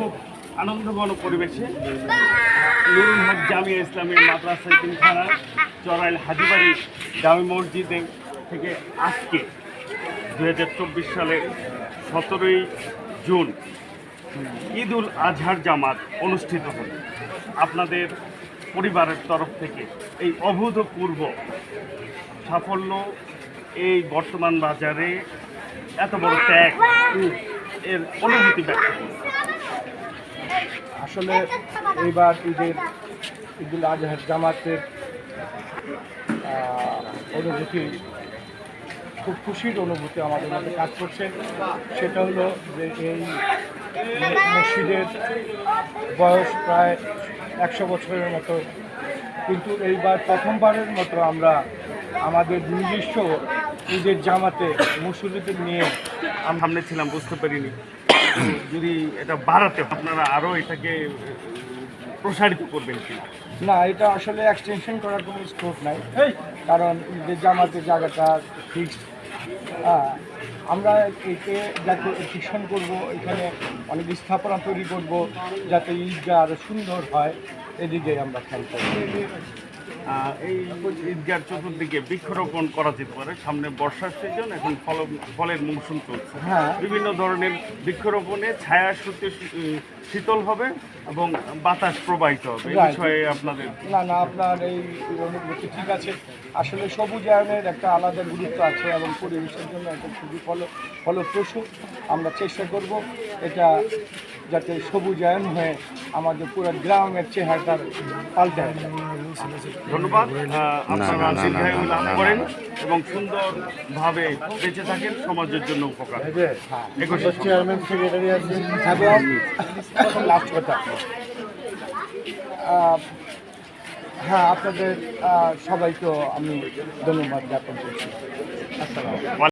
খুব আনন্দঘন পরিবেশে নুরুল হক জামিয়া ইসলামী মাদ্রাসা তিনখানা চড়াইল হাজিবাড়ি জামি মসজিদে থেকে আজকে দু হাজার চব্বিশ সালের সতেরোই জুন ঈদ উল আজহার জামাত অনুষ্ঠিত হবে আপনাদের পরিবারের তরফ থেকে এই অভূতপূর্ব সাফল্য এই বর্তমান বাজারে এত বড় ত্যাগ এর অনুভূতি ব্যক্ত আসলে এইবার ঈদের ঈদুল আজহার জামাতের অনুভূতি, খুব খুশির অনুভূতি আমাদের মধ্যে কাজ করছে। সেটা হলো যে এই মসজিদের বয়স প্রায় একশো বছরের মতো। কিন্তু এইবার প্রথমবারের মতো আমরা আমাদের নিজস্ব ঈদের জামাতে মুসলিদের নিয়ে সামনে ছিলাম, বুঝতে পারিনি। যদি এটা বাড়াতে আপনারা আরও এটাকে প্রসারিত করবেন কিনা? না এটা আসলে এক্সটেনশন করার কোনো স্কোপ নাই। কারণ যে জামাতের জায়গাটা ফিক্সড আমরা একে যাতে টিউশন করব এখানে অনেক স্থাপনা তৈরি করব যাতে ঈদগাহ আরও সুন্দর হয় এদিকে আমরা খেয়াল করি আহ, এই ঈদগার চতুর্দিকে বৃক্ষরোপণ করা যেতে পারে। সামনে বর্ষার সিজন এখন ফল ফলের মৌসুম চলছে। হ্যাঁ। বিভিন্ন ধরনের বৃক্ষরোপণে ছায়া সত্যি শীতল হবে এবং বাতাস প্রবাহিত হবে। এই বিষয়ে আপনাদের না না আপনার এই অনুভূতি ঠিক আছে। আসলে সবুজায়নের একটা আলাদা গুরুত্ব আছে এবং পরিবেশের জন্য এটা খুবই ফল ফলপ্রসূ। আমরা চেষ্টা করব এটা যাতে সবুজায়ন হয়ে আমাদের পুরো গ্রামের চেহারাটা পাল্টে ধন্যবাদ। আপনারা দীর্ঘায়ু লাভ করেন এবং সুন্দরভাবে বেঁচে থাকেন সমাজের জন্য উপকার। হ্যাঁ চেয়ারম্যান সেক্রেটারি আছেন এবং লাস্ট কথা। হ্যাঁ আপনাদের আহ, সবাইকে আমি ধন্যবাদ জ্ঞাপন করছি। আসসালাম